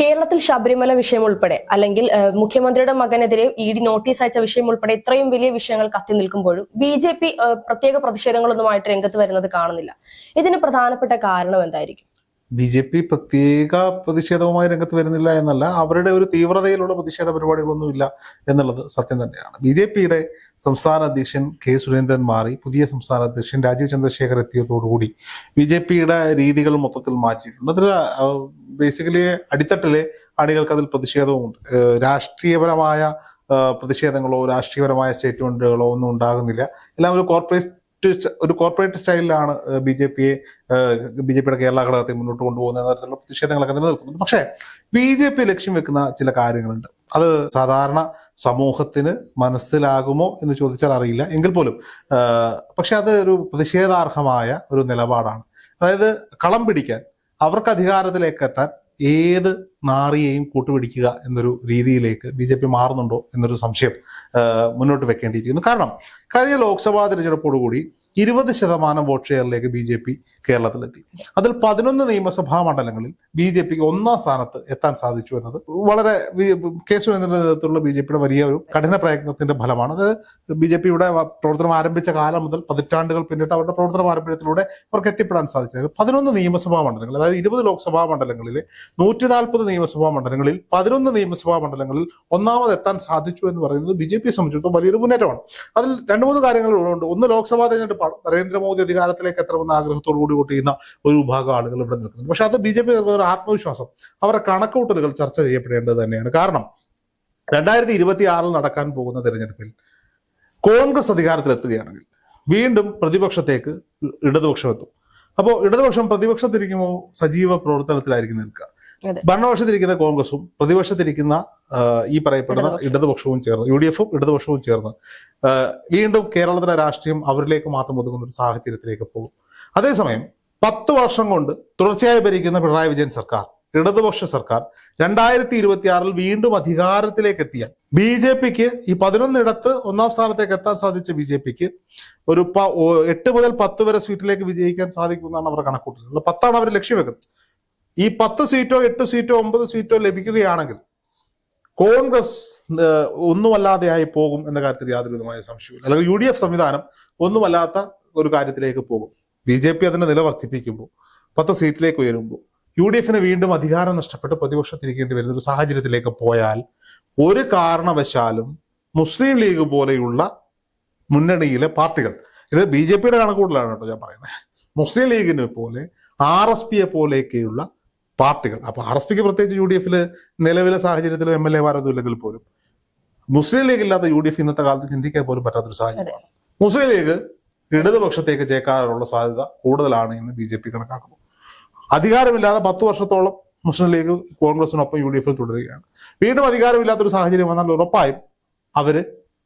കേരളത്തിൽ ശബരിമല വിഷയം ഉൾപ്പെടെ അല്ലെങ്കിൽ മുഖ്യമന്ത്രിയുടെ മകനെതിരെ ഇ ഡി നോട്ടീസ് അയച്ച വിഷയം ഉൾപ്പെടെ ഇത്രയും വലിയ വിഷയങ്ങൾ കത്തി നിൽക്കുമ്പോഴും ബി ജെ പി പ്രത്യേക പ്രതിഷേധങ്ങളൊന്നുമായിട്ട് രംഗത്ത് വരുന്നത് കാണുന്നില്ല. ഇതിന് പ്രധാനപ്പെട്ട കാരണം എന്തായിരിക്കും? ബി ജെ പി പ്രത്യേക പ്രതിഷേധവുമായി രംഗത്ത് വരുന്നില്ല എന്നല്ല അവരുടെ ഒരു തീവ്രതയിലുള്ള പ്രതിഷേധ പരിപാടികളൊന്നുമില്ല എന്നുള്ളത് സത്യം തന്നെയാണ്. ബി ജെ പിയുടെ സംസ്ഥാന അധ്യക്ഷൻ കെ സുരേന്ദ്രൻ മാറി പുതിയ സംസ്ഥാന അധ്യക്ഷൻ രാജീവ് ചന്ദ്രശേഖർ എത്തിയതോടുകൂടി ബി ജെ പിയുടെ രീതികൾ മൊത്തത്തിൽ മാറ്റിയിട്ടുണ്ട്. അതിൽ ബേസിക്കലി അടിത്തട്ടിലെ അണികൾക്ക് അതിൽ പ്രതിഷേധവുമുണ്ട്. രാഷ്ട്രീയപരമായ പ്രതിഷേധങ്ങളോ രാഷ്ട്രീയപരമായ സ്റ്റേറ്റ്മെന്റുകളോ ഒന്നും ഉണ്ടാകുന്നില്ല. എല്ലാം ഒരു കോർപ്പറേറ്റ് ഒരു കോർപ്പറേറ്റ് സ്റ്റൈലിലാണ് ബി ജെ പിയെ ബി ജെ പിയുടെ കേരള ഘടകത്തെ മുന്നോട്ട് കൊണ്ടുപോകുന്ന തരത്തിലുള്ള പ്രതിഷേധങ്ങളൊക്കെ നിലനിൽക്കുന്നുണ്ട് പക്ഷേ ബി ജെ പി ലക്ഷ്യം വെക്കുന്ന ചില കാര്യങ്ങളുണ്ട്. അത് സാധാരണ സമൂഹത്തിന് മനസ്സിലാകുമോ എന്ന് ചോദിച്ചാൽ അറിയില്ല. എങ്കിൽ പോലും പക്ഷെ അത് ഒരു പ്രതിഷേധാർഹമായ ഒരു നിലപാടാണ്. അതായത് കളം പിടിക്കാൻ അവർക്ക് അധികാരത്തിലേക്ക് എത്താൻ ഏത് നാറിയെയും കൂട്ടുപിടിക്കുക എന്നൊരു രീതിയിലേക്ക് ബി ജെ പി മാറുന്നുണ്ടോ എന്നൊരു സംശയം മുന്നോട്ട് വെക്കേണ്ടിയിരിക്കുന്നു. കാരണം കഴിഞ്ഞ ലോക്സഭാ തിരഞ്ഞെടുപ്പോടുകൂടി ഇരുപത് ശതമാനം വോട്ട് ഷെയറിലേക്ക് ബി ജെ പി കേരളത്തിലെത്തി. അതിൽ പതിനൊന്ന് നിയമസഭാ മണ്ഡലങ്ങളിൽ ബി ജെ പിക്ക് ഒന്നാം സ്ഥാനത്ത് എത്താൻ സാധിച്ചു എന്നത് വളരെ കെ സുരേന്ദ്രന്റെ നേതൃത്വത്തിലുള്ള ബി ജെ പിയുടെ വലിയ ഒരു കഠിന പ്രയത്നത്തിന്റെ ഫലമാണ്. അത് ബി ജെ പിയുടെ പ്രവർത്തനം ആരംഭിച്ച കാലം മുതൽ പതിറ്റാണ്ടുകൾ പിന്നിട്ട് അവരുടെ പ്രവർത്തന പാരമ്പര്യത്തിലൂടെ അവർക്ക് എത്തിപ്പെടാൻ സാധിച്ചത്. പതിനൊന്ന് നിയമസഭാ മണ്ഡലങ്ങൾ അതായത് ഇരുപത് ലോക്സഭാ മണ്ഡലങ്ങളിലെ നൂറ്റി നാൽപ്പത് നിയമസഭാ മണ്ഡലങ്ങളിൽ പതിനൊന്ന് നിയമസഭാ മണ്ഡലങ്ങളിൽ ഒന്നാമത് എത്താൻ സാധിച്ചു എന്ന് പറയുന്നത് ബി ജെ പിയെ സംബന്ധിച്ചിടത്തോളം വലിയൊരു മുന്നേറ്റമാണ്. അതിൽ രണ്ട് മൂന്ന് കാര്യങ്ങൾ കാര്യങ്ങളുണ്ട് ഒന്ന് ലോക്സഭാ തെരഞ്ഞെടുപ്പാണ് നരേന്ദ്രമോദി അധികാരത്തിലേക്ക് എത്തണമെന്ന ആഗ്രഹത്തോടു കൂടി വോട്ട് ചെയ്യുന്ന ഒരു വിഭാഗം ആളുകൾ ഇവിടെ നിൽക്കുന്നത് പക്ഷെ അത് ബി ജെ പി ഒരു ആത്മവിശ്വാസം. അവരുടെ കണക്കുകൂട്ടലുകൾ ചർച്ച ചെയ്യപ്പെടേണ്ടത് തന്നെയാണ്. കാരണം രണ്ടായിരത്തി ഇരുപത്തി ആറിൽ നടക്കാൻ പോകുന്ന തെരഞ്ഞെടുപ്പിൽ കോൺഗ്രസ് അധികാരത്തിലെത്തുകയാണെങ്കിൽ വീണ്ടും പ്രതിപക്ഷത്തേക്ക് ഇടതുപക്ഷം എത്തും. അപ്പോൾ ഇടതുപക്ഷം പ്രതിപക്ഷത്തിരിക്കുമ്പോൾ സജീവ പ്രവർത്തനത്തിലായിരിക്കും നിൽക്കുക. ഭരണപക്ഷത്തിരിക്കുന്ന കോൺഗ്രസും പ്രതിപക്ഷത്തിരിക്കുന്ന ഈ പറയപ്പെടുന്ന ഇടതുപക്ഷം. ഇടതുപക്ഷവും ചേർന്ന് യു ഡി എഫും ഇടതുപക്ഷവും ചേർന്ന് വീണ്ടും കേരളത്തിലെ രാഷ്ട്രീയം അവരിലേക്ക് മാത്രം ഒതുങ്ങുന്ന ഒരു സാഹചര്യത്തിലേക്ക് പോകും. അതേസമയം പത്ത് വർഷം കൊണ്ട് തുടർച്ചയായി ഭരിക്കുന്ന പിണറായി വിജയൻ സർക്കാർ ഇടതുപക്ഷ സർക്കാർ രണ്ടായിരത്തി ഇരുപത്തി ആറിൽ വീണ്ടും അധികാരത്തിലേക്ക് എത്തിയാൽ ബി ജെ പിക്ക് ഈ പതിനൊന്നിടത്ത് ഒന്നാം സ്ഥാനത്തേക്ക് എത്താൻ സാധിച്ച ബി ജെ പിക്ക് ഒരു എട്ട് മുതൽ പത്ത് വരെ സീറ്റിലേക്ക് വിജയിക്കാൻ സാധിക്കുമെന്നാണ് അവർ കണക്കൂട്ടുന്നത് പത്താണ് അവർ ലക്ഷ്യം വെക്കുന്നത്. ഈ പത്ത് സീറ്റോ എട്ട് സീറ്റോ ഒമ്പത് സീറ്റോ ലഭിക്കുകയാണെങ്കിൽ കോൺഗ്രസ് ഒന്നുമല്ലാതെ ഒന്നുമല്ലാതെയായി പോകും എന്ന കാര്യത്തിൽ യാതൊരു വിധമായ സംശയമില്ല അല്ലെങ്കിൽ യു ഡി എഫ് സംവിധാനം ഒന്നുമല്ലാത്ത ഒരു കാര്യത്തിലേക്ക് പോകും. ബി ജെ പി അതിന്റെ നില വർദ്ധിപ്പിക്കുമ്പോൾ പത്ത് സീറ്റിലേക്ക് ഉയരുമ്പോൾ യു ഡി എഫിന് വീണ്ടും അധികാരം നഷ്ടപ്പെട്ട് പ്രതിപക്ഷത്തിരിക്കേണ്ടി വരുന്ന ഒരു സാഹചര്യത്തിലേക്ക് പോയാൽ ഒരു കാരണവശാലും മുസ്ലിം ലീഗ് പോലെയുള്ള മുന്നണിയിലെ പാർട്ടികൾ ഇത് ബി ജെ പിയുടെ കണക്കൂടലാണ് കേട്ടോ ഞാൻ പറയുന്നത്. മുസ്ലിം ലീഗിനെ പോലെ ആർ എസ് പിയെ പോലെയൊക്കെയുള്ള പാർട്ടികൾ. അപ്പൊ ആർ എസ് പിക്ക് പ്രത്യേകിച്ച് യു ഡി എഫിൽ നിലവിലെ സാഹചര്യത്തിൽ എം എൽ എ മാരൊന്നും ഇല്ലെങ്കിൽ പോലും മുസ്ലിം ലീഗ് ഇല്ലാത്ത യു ഡി എഫ് ഇന്നത്തെ കാലത്ത് ചിന്തിക്കാൻ പോലും പറ്റാത്തൊരു സാഹചര്യമാണ്. മുസ്ലിം ലീഗ് ഇടതുപക്ഷത്തേക്ക് ചേക്കാനുള്ള സാധ്യത കൂടുതലാണ് എന്ന് ബി ജെ പി കണക്കാക്കുന്നു. അധികാരമില്ലാതെ പത്ത് വർഷത്തോളം മുസ്ലിം ലീഗ് കോൺഗ്രസിനൊപ്പം യു ഡി എഫിൽ തുടരുകയാണ്. വീണ്ടും അധികാരമില്ലാത്തൊരു സാഹചര്യം വന്നാൽ ഉറപ്പായും അവർ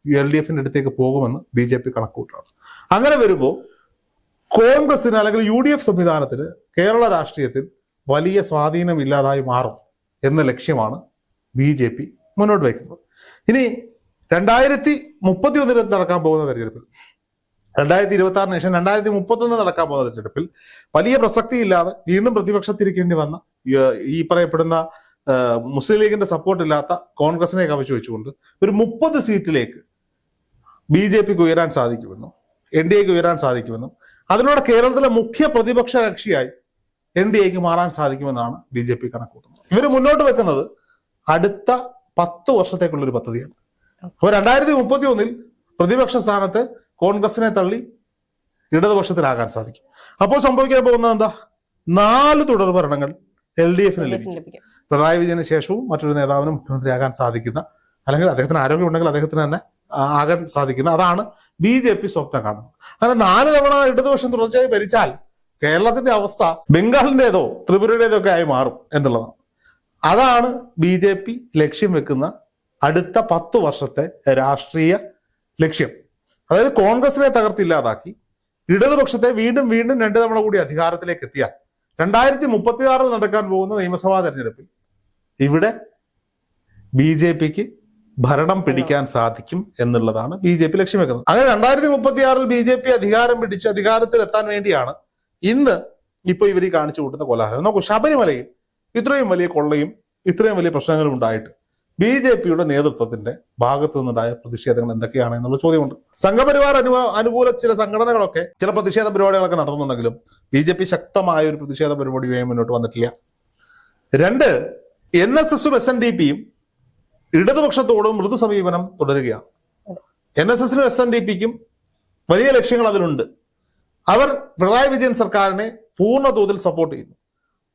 എൽ ഡി എഫിന്റെ അടുത്തേക്ക് പോകുമെന്ന് ബി ജെ പി കണക്കൂട്ടാണ് അങ്ങനെ വരുമ്പോൾ കോൺഗ്രസിന് അല്ലെങ്കിൽ യു ഡി എഫ് സംവിധാനത്തിന് കേരള രാഷ്ട്രീയത്തിൽ വലിയ സ്വാധീനം സ്വാധീനമില്ലാതായി മാറും എന്ന ലക്ഷ്യമാണ് ബി ജെ പി മുന്നോട്ട് വയ്ക്കുന്നത്. ഇനി രണ്ടായിരത്തി മുപ്പത്തി ഒന്നിൽ നടക്കാൻ പോകുന്ന തെരഞ്ഞെടുപ്പിൽ രണ്ടായിരത്തി ഇരുപത്തി ആറിന് ശേഷം രണ്ടായിരത്തി മുപ്പത്തൊന്ന് നടക്കാൻ പോകുന്ന തെരഞ്ഞെടുപ്പിൽ വലിയ പ്രസക്തി ഇല്ലാതെ വീണ്ടും പ്രതിപക്ഷത്തിരിക്കേണ്ടി വന്ന ഈ- ഈ പറയപ്പെടുന്ന മുസ്ലിം ലീഗിന്റെ സപ്പോർട്ട് ഇല്ലാത്ത കോൺഗ്രസിനെ കവച്ചു വെച്ചുകൊണ്ട് ഒരു മുപ്പത് സീറ്റിലേക്ക് ബി ജെ പിക്ക് ഉയരാൻ സാധിക്കുമെന്നും എൻ ഡി എക്ക് ഉയരാൻ സാധിക്കുമെന്നും അതിലൂടെ കേരളത്തിലെ മുഖ്യ പ്രതിപക്ഷ കക്ഷിയായി എൻ ഡി എക്ക് മാറാൻ സാധിക്കുമെന്നാണ് ബി ജെ പി കണക്കൂട്ടുന്നത്. ഇവർ മുന്നോട്ട് വെക്കുന്നത് അടുത്ത പത്ത് വർഷത്തേക്കുള്ള ഒരു പദ്ധതിയാണ്. അപ്പോൾ രണ്ടായിരത്തി മുപ്പത്തി ഒന്നിൽ പ്രതിപക്ഷ സ്ഥാനത്ത് കോൺഗ്രസിനെ തള്ളി ഇടതുപക്ഷത്തിലാകാൻ സാധിക്കും. അപ്പോൾ സംഭവിക്കാൻ പോകുന്നത് എന്താ? നാല് തുടർ ഭരണങ്ങൾ എൽ ഡി എഫിന് ലഭിക്കും. പിണറായി വിജയന് ശേഷവും മറ്റൊരു നേതാവിന് മുഖ്യമന്ത്രിയാകാൻ സാധിക്കുന്ന അല്ലെങ്കിൽ അദ്ദേഹത്തിന് ആരോഗ്യം ഉണ്ടെങ്കിൽ അദ്ദേഹത്തിന് തന്നെ ആകാൻ സാധിക്കുന്ന അതാണ് ബി ജെ പി സ്വപ്നം കാണുന്നത്. അങ്ങനെ നാല് തവണ ഇടതുപക്ഷം തുടർച്ചയായി ഭരിച്ചാൽ കേരളത്തിന്റെ അവസ്ഥ ബംഗാളിന്റേതോ ത്രിപുരയുടേതോ ഒക്കെ ആയി മാറും എന്നുള്ളതാണ്. അതാണ് ബി ജെ പി ലക്ഷ്യം വെക്കുന്ന അടുത്ത പത്ത് വർഷത്തെ രാഷ്ട്രീയ ലക്ഷ്യം. അതായത് കോൺഗ്രസിനെ തകർത്തില്ലാതാക്കി ഇടതുപക്ഷത്തെ വീണ്ടും വീണ്ടും രണ്ടു തവണ കൂടി അധികാരത്തിലേക്ക് എത്തിയാൽ രണ്ടായിരത്തി മുപ്പത്തി ആറിൽ നടക്കാൻ പോകുന്ന നിയമസഭാ തെരഞ്ഞെടുപ്പിൽ ഇവിടെ ബി ജെ പിക്ക് ഭരണം പിടിക്കാൻ സാധിക്കും എന്നുള്ളതാണ് ബി ജെ പി ലക്ഷ്യം വെക്കുന്നത്. അങ്ങനെ രണ്ടായിരത്തി മുപ്പത്തി ആറിൽ ബി ജെ പി അധികാരം പിടിച്ച് അധികാരത്തിൽ എത്താൻ വേണ്ടിയാണ് ഇന്ന് ഇപ്പൊ ഇവർ കാണിച്ചു കൂട്ടുന്ന കോലാഹലം. നോക്കൂ ശബരിമലയിൽ ഇത്രയും വലിയ കൊള്ളയും ഇത്രയും വലിയ പ്രശ്നങ്ങളും ഉണ്ടായിട്ട് ബി ജെ പിയുടെ നേതൃത്വത്തിന്റെ ഭാഗത്തു നിന്നുണ്ടായ പ്രതിഷേധങ്ങൾ എന്തൊക്കെയാണ് എന്നുള്ള ചോദ്യമുണ്ട്. സംഘപരിവാർ അനു അനുകൂല ചില സംഘടനകളൊക്കെ ചില പ്രതിഷേധ പരിപാടികളൊക്കെ നടത്തുന്നുണ്ടെങ്കിലും ബി ജെ പി ശക്തമായ ഒരു പ്രതിഷേധ പരിപാടിയുമായി മുന്നോട്ട് വന്നിട്ടില്ല. രണ്ട് എൻ എസ് എസും എസ് എൻ ഡി പിയും ഇടതുപക്ഷത്തോടും മൃദു സമീപനം തുടരുകയാണ്. എൻ എസ് എസിനും എസ് എൻ ഡി പിക്കും വലിയ ലക്ഷ്യങ്ങൾ അതിലുണ്ട്. അവർ പിണറായി വിജയൻ സർക്കാരിനെ പൂർണ തോതിൽ സപ്പോർട്ട് ചെയ്യുന്നു.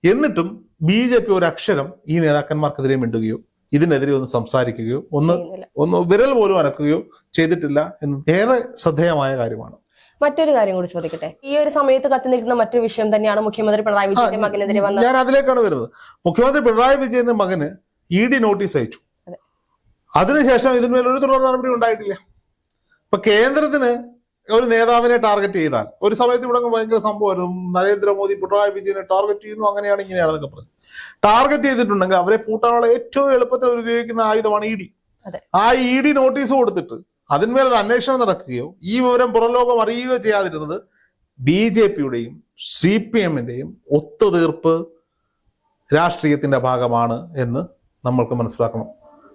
എന്നിട്ടും ബി ജെ പി ഒരു അക്ഷരം ഈ നേതാക്കന്മാർക്കെതിരെ മിണ്ടുകയോ ഇതിനെതിരെ ഒന്ന് സംസാരിക്കുകയോ ഒന്ന് ഒന്ന് വിരൽ പോലും അനക്കുകയോ ചെയ്തിട്ടില്ല എന്ന് ഏറെ ശ്രദ്ധേയമായ കാര്യമാണ്. മറ്റൊരു കാര്യം കൂടി ചോദിക്കട്ടെ. ഈ ഒരു സമയത്ത് കത്തി നിൽക്കുന്ന മറ്റൊരു വിഷയം തന്നെയാണ് മുഖ്യമന്ത്രി പിണറായി വിജയന്റെ മകനെതിരെ വന്നത്. ഞാൻ അതിലേക്കാണ് വരുന്നത്. മുഖ്യമന്ത്രി പിണറായി വിജയന്റെ മകന് ഇ ഡി നോട്ടീസ് അയച്ചു. അതെ. അതിനുശേഷം ഇതിന്മേൽ ഒരു തുടർ നടപടി ഉണ്ടായിട്ടില്ല. ഇപ്പൊ കേന്ദ്രത്തിന് ഒരു നേതാവിനെ ടാർഗറ്റ് ചെയ്താൽ. ഒരു സമയത്ത് ഇവിടെ ഭയങ്കര സംഭവമായിരുന്നു. നരേന്ദ്രമോദി പിണറായി വിജയനെ ടാർഗറ്റ് ചെയ്യുന്നു അങ്ങനെയാണ് ഇങ്ങനെയാണെന്നൊക്കെ പറഞ്ഞു. ടാർഗറ്റ് ചെയ്തിട്ടുണ്ടെങ്കിൽ അവരെ പൂട്ടാനുള്ള ഏറ്റവും എളുപ്പത്തിൽ ഉപയോഗിക്കുന്ന ആയുധമാണ് ഇ ഡി അതെ. ആ ഇ ഡി നോട്ടീസ് കൊടുത്തിട്ട് അതിന്മേൽ ഒരു അന്വേഷണം നടക്കുകയോ ഈ വിവരം പുറംലോകം അറിയുകയോ ചെയ്യാതിരുന്നത് ബി ജെ പിയുടെയും സി പി എമ്മിന്റെയും ഒത്തുതീർപ്പ് രാഷ്ട്രീയത്തിന്റെ ഭാഗമാണ് എന്ന് നമ്മൾക്ക് മനസ്സിലാക്കണം.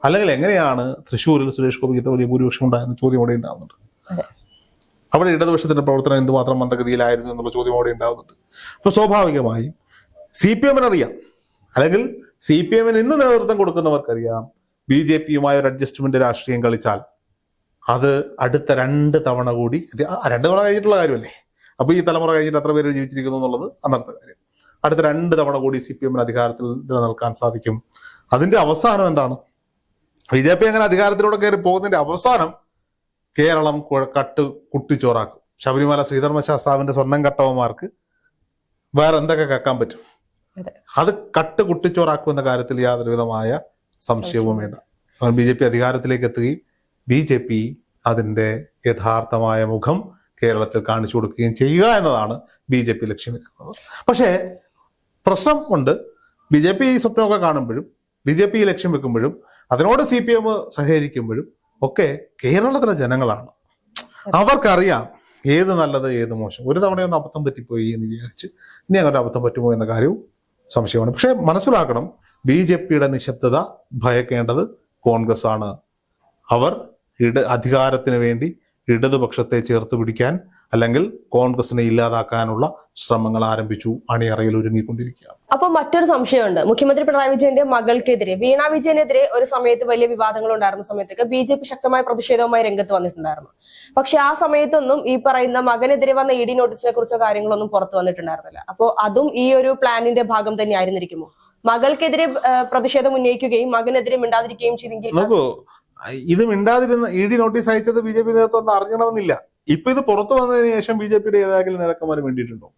അല്ലെങ്കിൽ എങ്ങനെയാണ് തൃശ്ശൂരിൽ സുരേഷ് ഗോപിക്ക് ഇത്ര വലിയ ഭൂരിപക്ഷം ഉണ്ടായെന്ന ചോദ്യം അവിടെ ഉണ്ടാകുന്നുണ്ട്. അവിടെ ഇടതുപക്ഷത്തിന്റെ പ്രവർത്തനം എന്തുമാത്രം മന്ദഗതിയിലായിരുന്നു എന്നുള്ള ചോദ്യം അവിടെ ഉണ്ടാകുന്നുണ്ട് അപ്പൊ സ്വാഭാവികമായും സി പി എമ്മിന് അറിയാം. അല്ലെങ്കിൽ സി പി എമ്മിന് ഇന്ന് നേതൃത്വം കൊടുക്കുന്നവർക്കറിയാം ബി ജെ പിയുമായ ഒരു അഡ്ജസ്റ്റ്മെന്റ് രാഷ്ട്രീയം കളിച്ചാൽ അത് അടുത്ത രണ്ട് തവണ കൂടി രണ്ട് തവണ കഴിഞ്ഞിട്ടുള്ള കാര്യമല്ലേ? അപ്പോൾ ഈ തലമുറ കഴിഞ്ഞിട്ട് എത്ര പേര് ജീവിച്ചിരിക്കുന്നു എന്നുള്ളത് അന്നത്തെ കാര്യം. അടുത്ത രണ്ട് തവണ കൂടി സി പി എമ്മിന് അധികാരത്തിൽ നിലനിൽക്കാൻ സാധിക്കും. അതിന്റെ അവസാനം എന്താണ്? ബി ജെ പി അങ്ങനെ അധികാരത്തിലൂടെ കയറി പോകുന്നതിന്റെ അവസാനം കേരളം കട്ട് കുട്ടിച്ചോറാക്കും. ശബരിമല ശ്രീധർമ്മ ശാസ്താവിന്റെ സ്വർണം കട്ടവന്മാർക്ക് വേറെ എന്തൊക്കെ കേൾക്കാൻ പറ്റും? അതെ. കട്ട് കുട്ടിച്ചോറാക്കുമെന്ന കാര്യത്തിൽ യാതൊരു വിധമായ സംശയവും വേണ്ട. ബി ജെ പി അധികാരത്തിലേക്ക് എത്തുകയും ബി ജെ പി അതിന്റെ യഥാർത്ഥമായ മുഖം കേരളത്തിൽ കാണിച്ചു കൊടുക്കുകയും ചെയ്യുക എന്നതാണ് ബി ജെ പി ലക്ഷ്യം വെക്കുന്നത് പക്ഷേ പ്രശ്നം ഉണ്ട്. ബി ജെ പി ഈ സ്വപ്നമൊക്കെ കാണുമ്പോഴും ബി ജെ പി ലക്ഷ്യം വെക്കുമ്പോഴും അതിനോട് സി പി എം സഹകരിക്കുമ്പോഴും ഒക്കെ കേരളത്തിലെ ജനങ്ങളാണ്. അവർക്കറിയാം ഏത് നല്ലത് ഏത് മോശം. ഒരു തവണയൊന്ന് അബദ്ധം പറ്റിപ്പോയി എന്ന് വിചാരിച്ച് ഇനി അങ്ങനെ അബദ്ധം പറ്റുമോ എന്ന കാര്യവും സംശയമാണ്. പക്ഷേ മനസ്സിലാക്കണം ബി ജെ പിയുടെ നിശബ്ദത ഭയക്കേണ്ടത് കോൺഗ്രസ് ആണ് അവർ ഇട അധികാരത്തിന് വേണ്ടി ഇടതുപക്ഷത്തെ ചേർത്ത് പിടിക്കാൻ അല്ലെങ്കിൽ കോൺഗ്രസിനെ ഇല്ലാതാക്കാനുള്ള ശ്രമങ്ങൾ ആരംഭിച്ചു. അണിയറയിൽ ഒരുങ്ങിക്കൊണ്ടിരിക്കുകയാണ്. അപ്പൊ മറ്റൊരു സംശയമുണ്ട്. മുഖ്യമന്ത്രി പിണറായി വിജയന്റെ മകൾക്കെതിരെ വീണ വിജയനെതിരെ ഒരു സമയത്ത് വലിയ വിവാദങ്ങൾ ഉണ്ടായിരുന്ന സമയത്തൊക്കെ ബി ജെ പി ശക്തമായ പ്രതിഷേധവുമായി രംഗത്ത് വന്നിട്ടുണ്ടായിരുന്നു. പക്ഷെ ആ സമയത്തൊന്നും ഈ പറയുന്ന മകനെതിരെ വന്ന ഇ ഡി നോട്ടീസിനെ കുറിച്ചോ കാര്യങ്ങളൊന്നും പുറത്തു വന്നിട്ടുണ്ടായിരുന്നില്ല. അപ്പോൾ അതും ഈ ഒരു പ്ലാനിന്റെ ഭാഗം തന്നെ ആയിരുന്നിരിക്കുമോ? മകൾക്കെതിരെ പ്രതിഷേധം ഉന്നയിക്കുകയും മകനെതിരെ മിണ്ടാതിരിക്കുകയും ചെയ്തെങ്കിൽ ഇത് മിണ്ടാതിരുന്ന ഇ ഡി നോട്ടീസ് അയച്ചത് ബി ജെ പി നേതൃത്വം ഒന്നും അറിഞ്ഞണമെന്നില്ല. ഇപ്പൊ ഇത് പുറത്തു വന്നതിന് ശേഷം ബി ജെ പിയുടെ ഏതാക്കിലും നേതാക്കന്മാർ വേണ്ടിയിട്ടുണ്ടോ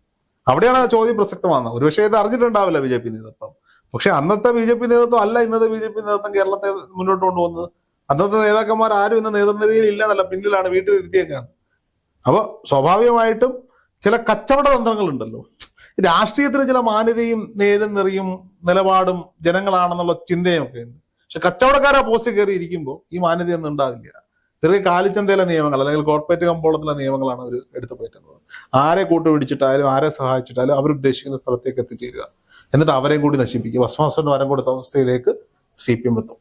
അവിടെയാണ് ആ ചോദ്യം പ്രസക്തമാകുന്നത്. ഒരുപക്ഷെ ഇത് അറിഞ്ഞിട്ടുണ്ടാവില്ല ബി ജെ പി നേതൃത്വം. പക്ഷെ അന്നത്തെ ബി ജെ പി നേതൃത്വം അല്ല ഇന്നത്തെ ബി ജെ പി നേതൃത്വം കേരളത്തെ മുന്നോട്ട് കൊണ്ടുപോകുന്നത്. അന്നത്തെ നേതാക്കന്മാർ ആരും ഇന്ന് നേതൃനിരയിൽ ഇല്ലെന്നല്ല പിന്നിലാണ് വീട്ടിലിരുത്തിയേക്കാണ്. അപ്പൊ സ്വാഭാവികമായിട്ടും ചില കച്ചവട തന്ത്രങ്ങളുണ്ടല്ലോ. രാഷ്ട്രീയത്തിന് ചില മാന്യതയും നേരും നിറയും നിലപാടും ജനങ്ങളാണെന്നുള്ള ചിന്തയും ഒക്കെ ഉണ്ട്. പക്ഷെ കച്ചവടക്കാരാ പോസ്റ്റ് കയറി ഇരിക്കുമ്പോൾ ഈ മാന്യതയൊന്നും ഉണ്ടാവില്ല. ചെറിയ കാലിച്ചന്തയിലെ നിയമങ്ങൾ അല്ലെങ്കിൽ കോർപ്പറേറ്റ് കമ്പോളത്തിലെ നിയമങ്ങളാണ് അവർ എടുത്തു പറ്റുന്നത് ആരെ കൂട്ടുപിടിച്ചിട്ടായാലും ആരെ സഹായിച്ചിട്ടായാലും അവരുദ്ദേശിക്കുന്ന സ്ഥലത്തേക്ക് എത്തിച്ചേരുക. എന്നിട്ട് അവരെയും കൂടി നശിപ്പിക്കുക. ഭസ്മാസുരന് വരം കൊടുത്ത അവസ്ഥയിലേക്ക് സി പി എം എത്തും.